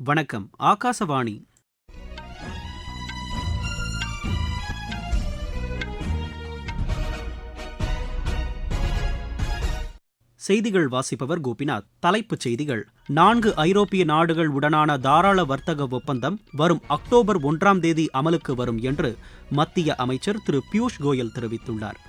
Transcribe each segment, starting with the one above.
வணக்கம் ஆகாசவாணி. செய்திகள் வாசிப்பவர் கோபிநாத். தலைப்புச் செய்திகள். நான்கு ஐரோப்பிய நாடுகள் உடனான தாராள வர்த்தக ஒப்பந்தம் வரும் அக்டோபர் ஒன்றாம் தேதி அமலுக்கு வரும் என்று மத்திய அமைச்சர் திரு பியூஷ் கோயல் தெரிவித்துள்ளார்.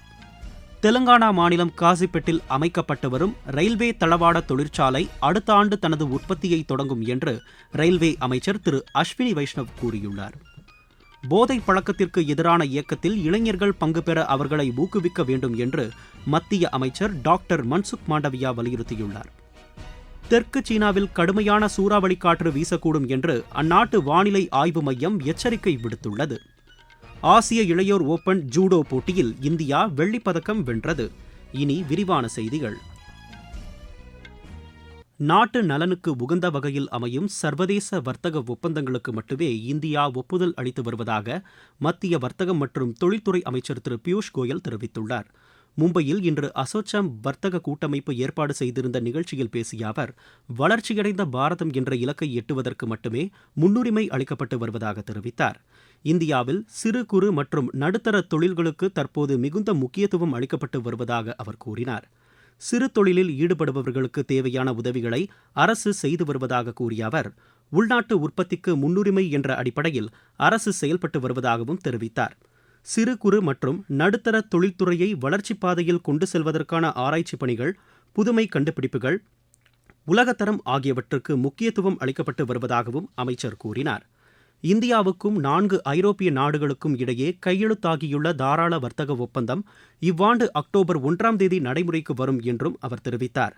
தெலுங்கானா மாநிலம் காசிப்பேட்டில் அமைக்கப்பட்டு வரும் ரயில்வே தளவாட தொழிற்சாலை அடுத்த ஆண்டு தனது உற்பத்தியை தொடங்கும் என்று ரயில்வே அமைச்சர் திரு அஸ்வினி வைஷ்ணவ் கூறியுள்ளார். போதை பழக்கத்திற்கு எதிரான இயக்கத்தில் இளைஞர்கள் பங்கு பெற அவர்களை ஊக்குவிக்க வேண்டும் என்று மத்திய அமைச்சர் டாக்டர் மன்சுக் மாண்டவியா வலியுறுத்தியுள்ளார். தெற்கு சீனாவில் கடுமையான சூறாவளி காற்று வீசக்கூடும் என்று அந்நாட்டு வானிலை ஆய்வு மையம் எச்சரிக்கை விடுத்துள்ளது. ஆசிய இளையோர் ஓபன் ஜூடோ போட்டியில் இந்தியா வெள்ளிப்பதக்கம் வென்றது. இனி விரிவான செய்திகள். நாட்டு நலனுக்கு உகந்த வகையில் அமையும் சர்வதேச வர்த்தக ஒப்பந்தங்களுக்கு மட்டுமே இந்தியா ஒப்புதல் அளித்து வருவதாக மத்திய வர்த்தகம் மற்றும் தொழில்துறை அமைச்சர் திரு பியூஷ் கோயல் தெரிவித்துள்ளார். மும்பையில் இன்று அசோச்சம் வர்த்தக கூட்டமைப்பு ஏற்பாடு செய்திருந்த நிகழ்ச்சியில் பேசிய அவர் வளர்ச்சியடைந்த பாரதம் என்ற இலக்கை எட்டுவதற்கு மட்டுமே முன்னுரிமை அளிக்கப்பட்டு வருவதாக தெரிவித்தார். இந்தியாவில் சிறு குறு மற்றும் நடுத்தர தொழில்களுக்கு தற்போது மிகுந்த முக்கியத்துவம் அளிக்கப்பட்டு வருவதாக அவர் கூறினார். சிறு தொழிலில் ஈடுபடுபவர்களுக்கு தேவையான உதவிகளை அரசு செய்து வருவதாக கூறிய அவர் உள்நாட்டு உற்பத்திக்கு முன்னுரிமை என்ற அடிப்படையில் அரசு செயல்பட்டு வருவதாகவும் தெரிவித்தார். சிறு குறு மற்றும் நடுத்தர தொழில்துறையை வளர்ச்சிப் பாதையில் கொண்டு செல்வதற்கான ஆராய்ச்சி பணிகள் புதுமை கண்டுபிடிப்புகள் உலகத்தரம் ஆகியவற்றுக்கு முக்கியத்துவம் அளிக்கப்பட்டு வருவதாகவும் அமைச்சர் கூறினார். இந்தியாவுக்கும் நான்கு ஐரோப்பிய நாடுகளுக்கும் இடையே கையெழுத்தாகியுள்ள தாராள வர்த்தக ஒப்பந்தம் இவ்வாண்டு அக்டோபர் ஒன்றாம் தேதி நடைமுறைக்கு வரும் என்றும் அவர் தெரிவித்தார்.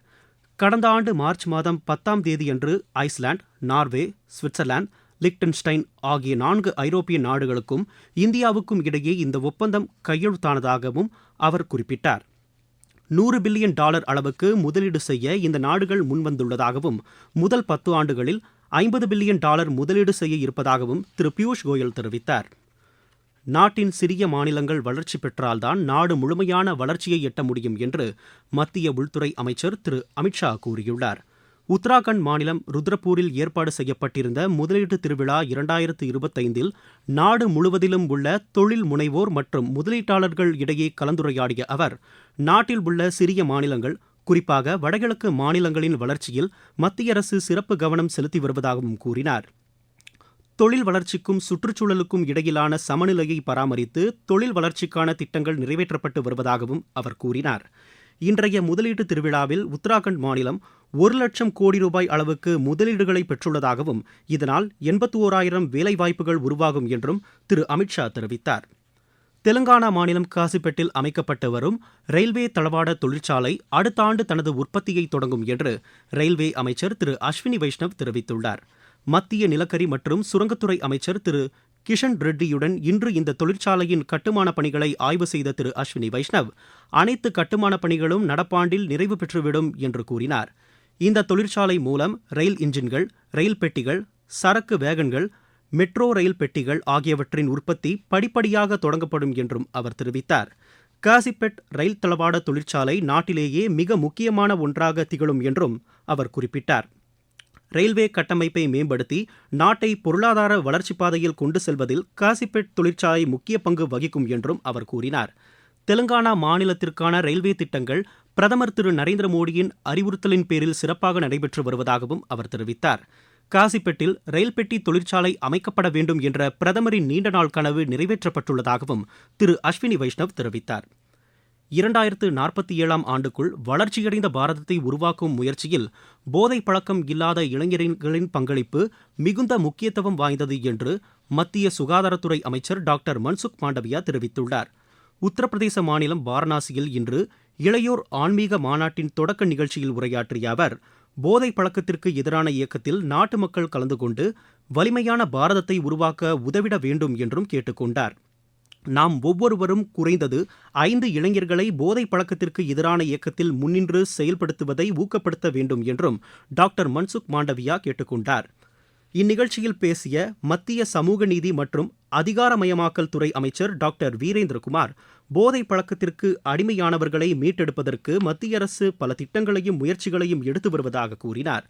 கடந்த ஆண்டு மார்ச் மாதம் பத்தாம் தேதியன்று ஐஸ்லாந்து நார்வே சுவிட்சர்லாந்து லிக்டன்ஸ்டைன் ஆகிய நான்கு ஐரோப்பிய நாடுகளுக்கும் இந்தியாவுக்கும் இடையே இந்த ஒப்பந்தம் கையெழுத்தானதாகவும் அவர் குறிப்பிட்டார். நூறு பில்லியன் டாலர் அளவுக்கு முதலீடு செய்ய இந்த நாடுகள் முன்வந்துள்ளதாகவும் முதல் பத்து ஆண்டுகளில் ஐம்பது பில்லியன் டாலர் முதலீடு செய்ய இருப்பதாகவும் திரு பியூஷ் கோயல் தெரிவித்தார். நாட்டின் சிறிய மாநிலங்கள் வளர்ச்சி பெற்றால்தான் நாடு முழுமையான வளர்ச்சியை எட்ட முடியும் என்று மத்திய உள்துறை அமைச்சர் திரு அமித்ஷா கூறியுள்ளார். உத்தராகண்ட் மாநிலம் ருத்ரப்பூரில் ஏற்பாடு செய்யப்பட்டிருந்த முதலீட்டு திருவிழா இரண்டாயிரத்து இருபத்தைந்தில் நாடு முழுவதிலும் உள்ள தொழில் முனைவோர் மற்றும் முதலீட்டாளர்கள் இடையே கலந்துரையாடிய அவர் நாட்டில் உள்ள சிறிய மாநிலங்கள் குறிப்பாக வடகிழக்கு மாநிலங்களின் வளர்ச்சியில் மத்திய அரசு சிறப்பு கவனம் செலுத்தி வருவதாகவும் கூறினார். தொழில் வளர்ச்சிக்கும் சுற்றுச்சூழலுக்கும் இடையிலான சமநிலையை பராமரித்து தொழில் வளர்ச்சிக்கான திட்டங்கள் நிறைவேற்றப்பட்டு வருவதாகவும் அவர் கூறினார். இன்றைய முதலீட்டு திருவிழாவில் உத்தராகண்ட் மாநிலம் ஒரு லட்சம் கோடி ரூபாய் அளவுக்கு முதலீடுகளை பெற்றுள்ளதாகவும் இதனால் எண்பத்தி ஓராயிரம் வேலைவாய்ப்புகள் உருவாகும் என்றும் திரு அமித்ஷா தெரிவித்தார். தெலுங்கானா மாநிலம் காசிப்பேட்டில் அமைக்கப்பட்டு வரும் ரயில்வே தளவாட தொழிற்சாலை அடுத்த ஆண்டு தனது உற்பத்தியை தொடங்கும் என்று ரயில்வே அமைச்சர் திரு அஸ்வினி வைஷ்ணவ் தெரிவித்துள்ளார். மத்திய நிலக்கரி மற்றும் சுரங்கத்துறை அமைச்சர் திரு கிஷன் ரெட்டியுடன் இன்று இந்த தொழிற்சாலையின் கட்டுமான பணிகளை ஆய்வு செய்த திரு அஸ்வினி வைஷ்ணவ் அனைத்து கட்டுமான பணிகளும் நடப்பாண்டில் நிறைவு பெற்றுவிடும் என்று கூறினார். இந்த தொழிற்சாலை மூலம் ரயில் இன்ஜின்கள் ரயில் பெட்டிகள் சரக்கு வேகன்கள் மெட்ரோ ரயில் பெட்டிகள் ஆகியவற்றின் உற்பத்தி படிப்படியாக தொடங்கப்படும் என்றும் அவர் தெரிவித்தார். காசிப்பெட் ரயில் தளவாட தொழிற்சாலை நாட்டிலேயே மிக முக்கியமான ஒன்றாக திகழும் என்றும் அவர் குறிப்பிட்டார். ரயில்வே கட்டமைப்பை மேம்படுத்தி நாட்டை பொருளாதார வளர்ச்சிப் பாதையில் கொண்டு செல்வதில் காசிப்பேட் தொழிற்சாலை முக்கிய பங்கு வகிக்கும் என்றும் அவர் கூறினார். தெலுங்கானா மாநிலத்திற்கான ரயில்வே திட்டங்கள் பிரதமர் திரு நரேந்திர மோடியின் அறிவுறுத்தலின் பேரில் சிறப்பாக நடைபெற்று வருவதாகவும் அவர் தெரிவித்தார். காசிப்பேட்டில் ரயில் பெட்டி தொழிற்சாலை அமைக்கப்பட வேண்டும் என்ற பிரதமரின் நீண்ட நாள் கனவு நிறைவேற்றப்பட்டுள்ளதாகவும் திரு அஸ்வினி வைஷ்ணவ் தெரிவித்தார். இரண்டாயிரத்து நாற்பத்தி ஏழாம் ஆண்டுக்குள் வளர்ச்சியடைந்த பாரதத்தை உருவாக்கும் முயற்சியில் போதை பழக்கம் இல்லாத இளைஞர்களின் பங்களிப்பு மிகுந்த முக்கியத்துவம் வாய்ந்தது என்று மத்திய சுகாதாரத்துறை அமைச்சர் டாக்டர் மன்சுக் மாண்டவியா தெரிவித்துள்ளார். உத்தரப்பிரதேச மாநிலம் வாரணாசியில் இன்று இளையோர் ஆன்மீக மாநாட்டின் தொடக்க நிகழ்ச்சியில் உரையாற்றிய அவர் போதை பழக்கத்திற்கு எதிரான இயக்கத்தில் நாட்டு மக்கள் கலந்து கொண்டு வலிமையான பாரதத்தை உருவாக்க உதவிட வேண்டும் என்றும் கேட்டுக்கொண்டார். நாம் ஒவ்வொருவரும் குறைந்தது ஐந்து இளைஞர்களை போதை பழக்கத்திற்கு எதிரான இயக்கத்தில் முன்னின்று செயல்படுத்துவதை ஊக்கப்படுத்த வேண்டும் என்றும் டாக்டர் மன்சுக் மாண்டவியா கேட்டுக்கொண்டார். இந்நிகழ்ச்சியில் பேசிய மத்திய சமூக நீதி மற்றும் அதிகாரமயமாக்கல் துறை அமைச்சர் டாக்டர் வீரேந்திரகுமார் போதை பழக்கத்திற்கு அடிமையானவர்களை மீட்டெடுப்பதற்கு மத்திய அரசு பல திட்டங்களையும் முயற்சிகளையும் எடுத்து வருவதாக கூறினார்.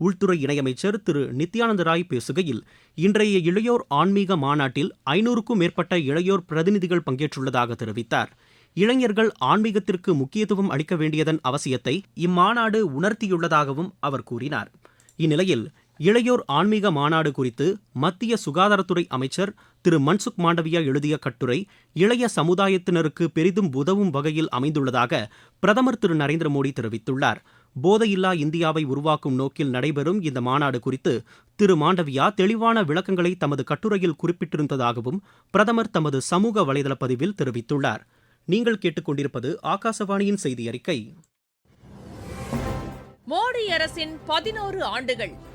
உள்துறை இணையமைச்சர் திரு. நித்யானந்த ராய் பேசுகையில் இன்றைய இளையோர் ஆன்மீக மாநாட்டில் ஐநூறுக்கும் மேற்பட்ட இளையோர் பிரதிநிதிகள் பங்கேற்றுள்ளதாக தெரிவித்தார். இளைஞர்கள் ஆன்மீகத்திற்கு முக்கியத்துவம் அளிக்க வேண்டியதன் அவசியத்தை இம்மாநாடு உணர்த்தியுள்ளதாகவும் அவர் கூறினார். இந்நிலையில் இளையோர் ஆன்மீக மாநாடு குறித்து மத்திய சுகாதாரத்துறை அமைச்சர் திரு. மன்சுக் மாண்டவியா எழுதிய கட்டுரை இளைய சமுதாயத்தினருக்கு பெரிதும் உதவும் வகையில் அமைந்துள்ளதாக பிரதமர் திரு. நரேந்திர மோடி தெரிவித்துள்ளார். போதையில்லா இந்தியாவை உருவாக்கும் நோக்கில் நடைபெறும் இந்த மாநாடு குறித்து திரு. மாண்டவியா தெளிவான விளக்கங்களை தமது கட்டுரையில் குறிப்பிட்டிருந்ததாகவும் பிரதமர் தமது சமூக வலைதள பதிவில் தெரிவித்துள்ளார். நீங்கள் கேட்டுக்கொண்டிருப்பது ஆகாசவாணியின் செய்தி அறிக்கை மோடி அரசின் பதினோரு ஆண்டுகள்.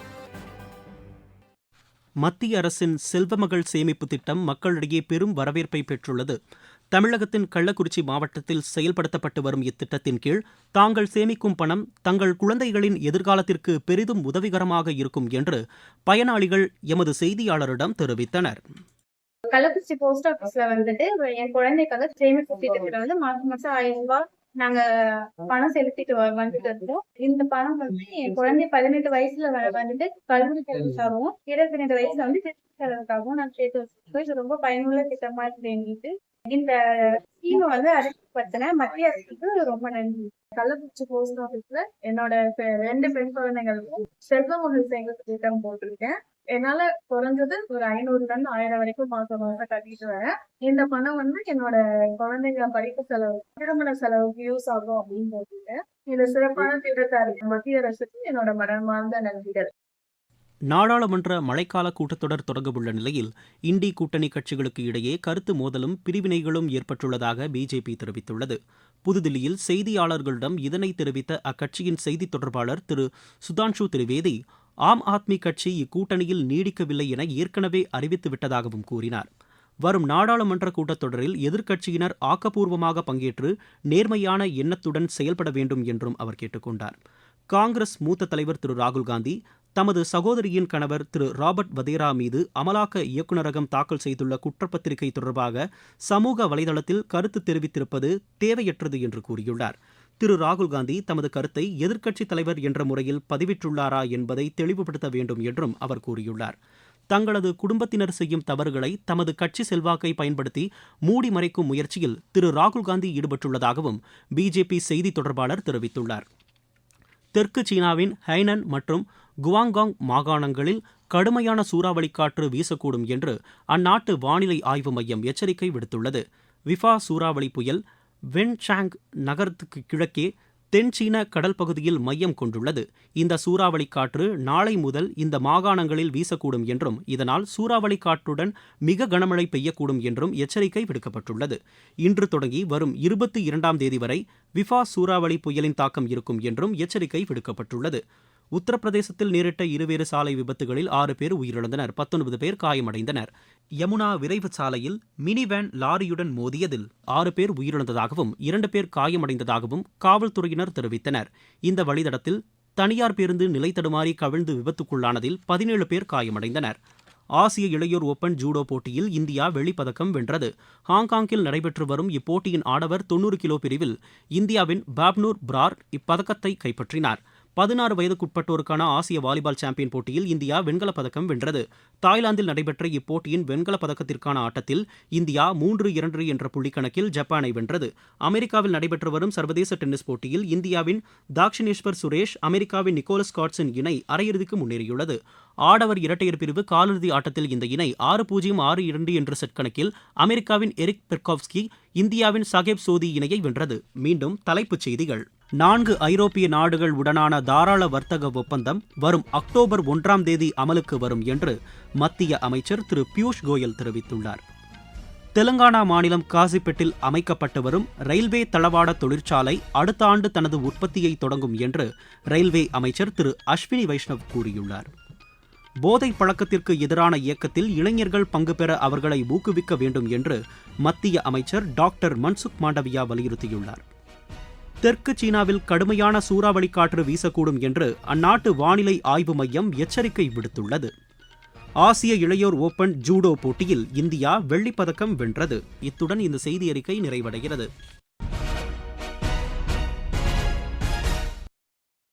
மத்திய அரசின் செல்வமகள் சேமிப்பு திட்டம் மக்களிடையே பெரும் வரவேற்பை பெற்றுள்ளது. தமிழகத்தின் கள்ளக்குறிச்சி மாவட்டத்தில் செயல்படுத்தப்பட்டு வரும் இத்திட்டத்தின் கீழ் தாங்கள் சேமிக்கும் பணம் தங்கள் குழந்தைகளின் எதிர்காலத்திற்கு பெரிதும் உதவிகரமாக இருக்கும் என்று பயனாளிகள் எமது செய்தியாளரிடம் தெரிவித்தனர். கள்ளக்குறிச்சி போஸ்ட் ஆஃபீஸ்ல வந்துட்டு என் குழந்தைக்காக சேமிப்பு திட்டத்தில் வந்து மாசம் மாசம் ஆயிரம் ரூபாய் நாங்க பணம் செலுத்திட்டு வந்துட்டு இருந்தோம். இந்த பணம் வந்து என் குழந்தை பதினெட்டு வயசுல வந்துட்டு கல்லூரி செலவுக்காகவும் இருபத்தி ரெண்டு வயசுல வந்து செலவுக்காகவும் நான் சேர்த்து வச்சிருக்கோம். இது ரொம்ப பயனுள்ள திட்டமா இருக்கு இந்த ஸ்கீம் வந்து அறிமுகப்படுத்தின மத்திய அரசுக்கு ரொம்ப நன்றி. கள்ளக்குறிச்சி போஸ்ட் ஆபீஸ்ல என்னோட ரெண்டு பெண் குழந்தைகளுக்கும் செல்வமகள் சேமிப்பு திட்டம் போட்டிருக்கேன். என்னால குறைஞ்சது ஒரு ஐநூறுல இருந்து ஆயிரம் வரைக்கும் மாசம் மாசம் கட்டிட்டு வரேன். இந்த பணம் வந்து என்னோட குழந்தைங்க படிப்பு செலவு திருமண செலவுக்கு யூஸ் ஆகும் அப்படின்னு சொல்லிட்டு இந்த சிறப்பான திட்டத்தை மத்திய அரசுக்கு என்னோட மனமார்ந்த நன்றிகள். நாடாளுமன்ற மழைக்கால கூட்டத்தொடர் தொடங்கவுள்ள நிலையில் இண்டி கூட்டணி கட்சிகளுக்கு இடையே கருத்து மோதலும் பிரிவினைகளும் ஏற்பட்டுள்ளதாக பிஜேபி தெரிவித்துள்ளது. புதுதில்லியில் செய்தியாளர்களிடம் இதனை தெரிவித்த அக்கட்சியின் செய்தித் தொடர்பாளர் திரு. சுதான்ஷு திரிவேதி ஆம் ஆத்மி கட்சி இக்கூட்டணியில் நீடிக்கவில்லை என ஏற்கனவே அறிவித்து விட்டதாகவும் கூறினார். வரும் நாடாளுமன்ற கூட்டத்தொடரில் எதிர்க்கட்சியினர் ஆக்கப்பூர்வமாக பங்கேற்று நேர்மையான எண்ணத்துடன் செயல்பட வேண்டும் என்றும் அவர் கேட்டுக்கொண்டார் காங்கிரஸ் மூத்த தலைவர் திரு ராகுல் காந்தி தமது சகோதரியின் கணவர் திரு ராபர்ட் வதேரா மீது அமலாக்க இயக்குநரகம் தாக்கல் செய்துள்ள குற்றப்பத்திரிகை தொடர்பாக சமூக வலைதளத்தில் கருத்து தெரிவித்திருப்பது தேவையற்றது என்று கூறியுள்ளார். திரு ராகுல் காந்தி தமது கருத்தை எதிர்க்கட்சித் தலைவர் என்ற முறையில் பதிவிட்டுள்ளாரா என்பதை தெளிவுபடுத்த வேண்டும் என்றும் அவர் கூறியுள்ளார். தங்களது குடும்பத்தினர் செய்யும் தவறுகளை தமது கட்சி செல்வாக்கை பயன்படுத்தி மூடி மறைக்கும் முயற்சியில் திரு ராகுல் காந்தி ஈடுபட்டுள்ளதாகவும் பிஜேபி செய்தி தொடர்பாளர் தெரிவித்துள்ளார். தெற்கு சீனாவின் ஹைனன் மற்றும் குவாங்காங் மாகாணங்களில் கடுமையான சூறாவளி காற்று வீசக்கூடும் என்று அந்நாட்டு வானிலை ஆய்வு மையம் எச்சரிக்கை விடுத்துள்ளது. விஃபா சூறாவளி புயல் வென்சாங் நகரத்துக்கு கிழக்கே தென் சீன கடல் பகுதியில் மையம் கொண்டுள்ளது. இந்த சூறாவளி காற்று நாளை முதல் இந்த மாகாணங்களில் வீசக்கூடும் என்றும் இதனால் சூறாவளி காற்றுடன் மிக கனமழை பெய்யக்கூடும் என்றும் எச்சரிக்கை விடுக்கப்பட்டுள்ளது. இன்று தொடங்கி வரும் இருபத்தி இரண்டாம் தேதி வரை விஃபா சூறாவளி புயலின் தாக்கம் இருக்கும் என்றும் எச்சரிக்கை விடுக்கப்பட்டுள்ளது. உத்தரப்பிரதேசத்தில் நேரிட்ட இருவேறு சாலை விபத்துகளில் ஆறு பேர் உயிரிழந்தனர் பத்தொன்பது பேர் காயமடைந்தனர். யமுனா விரைவு சாலையில் மினி வேன் லாரியுடன் மோதியதில் ஆறு பேர் உயிரிழந்ததாகவும் இரண்டு பேர் காயமடைந்ததாகவும் காவல்துறையினர் தெரிவித்தனர். இந்த வழித்தடத்தில் தனியார் பேருந்து நிலை தடுமாறி கவிழ்ந்து விபத்துக்குள்ளானதில் பதினேழு பேர் காயமடைந்தனர். ஆசிய இளையோர் ஓபன் ஜூடோ போட்டியில் இந்தியா வெள்ளிப்பதக்கம் வென்றது. ஹாங்காங்கில் நடைபெற்று வரும் இப்போட்டியின் ஆடவர் தொன்னூறு கிலோ பிரிவில் இந்தியாவின் பாப்னூர் பிரார் இப்பதக்கத்தை கைப்பற்றினார். பதினாறு வயதுக்குட்பட்டோருக்கான ஆசிய வாலிபால் சாம்பியன் போட்டியில் இந்தியா வெண்கலப் பதக்கம் வென்றது. தாய்லாந்தில் நடைபெற்ற இப்போட்டியின் வெண்கலப் பதக்கத்திற்கான ஆட்டத்தில் இந்தியா மூன்று இரண்டு என்ற புள்ளிக்கணக்கில் ஜப்பானை வென்றது. அமெரிக்காவில் நடைபெற்று வரும் சர்வதேச டென்னிஸ் போட்டியில் இந்தியாவின் தாக்ஷினேஸ்வர் சுரேஷ் அமெரிக்காவின் நிக்கோலஸ் காட்ஸின் இணை அரையிறுதிக்கு முன்னேறியுள்ளது. ஆடவர் இரட்டையர் பிரிவு காலிறுதி ஆட்டத்தில் இந்த இணை ஆறு பூஜ்ஜியம் ஆறு இரண்டு என்ற செட் கணக்கில் அமெரிக்காவின் எரிக் பெர்காவ்ஸ்கி இந்தியாவின் சாகேப் சோதி இணையை வென்றது. மீண்டும் தலைப்புச் செய்திகள். நான்கு ஐரோப்பிய நாடுகள் உடனான தாராள வர்த்தக ஒப்பந்தம் வரும் அக்டோபர் ஒன்றாம் தேதி அமலுக்கு வரும் என்று மத்திய அமைச்சர் திரு பியூஷ் கோயல் தெரிவித்துள்ளார். தெலங்கானா மாநிலம் காசிப்பேட்டில் அமைக்கப்பட்டு வரும் ரயில்வே தளவாட தொழிற்சாலை அடுத்த ஆண்டு தனது உற்பத்தியை தொடங்கும் என்று ரயில்வே அமைச்சர் திரு அஸ்வினி வைஷ்ணவ் கூறியுள்ளார். போதை பழக்கத்திற்கு எதிரான இயக்கத்தில் இளைஞர்கள் பங்கு பெற அவர்களை ஊக்குவிக்க வேண்டும் என்று மத்திய அமைச்சர் டாக்டர் மன்சுக் மாண்டவியா வலியுறுத்தியுள்ளார். தெற்கு சீனாவில் கடுமையான சூறாவளி காற்று வீசக்கூடும் என்று அந்நாட்டு வானிலை ஆய்வு மையம் எச்சரிக்கை விடுத்துள்ளது. ஆசிய இளையோர் ஓபன் ஜூடோ போட்டியில் இந்தியா வெள்ளிப்பதக்கம் வென்றது. இத்துடன் இந்த செய்தி அறிக்கை நிறைவடைகிறது.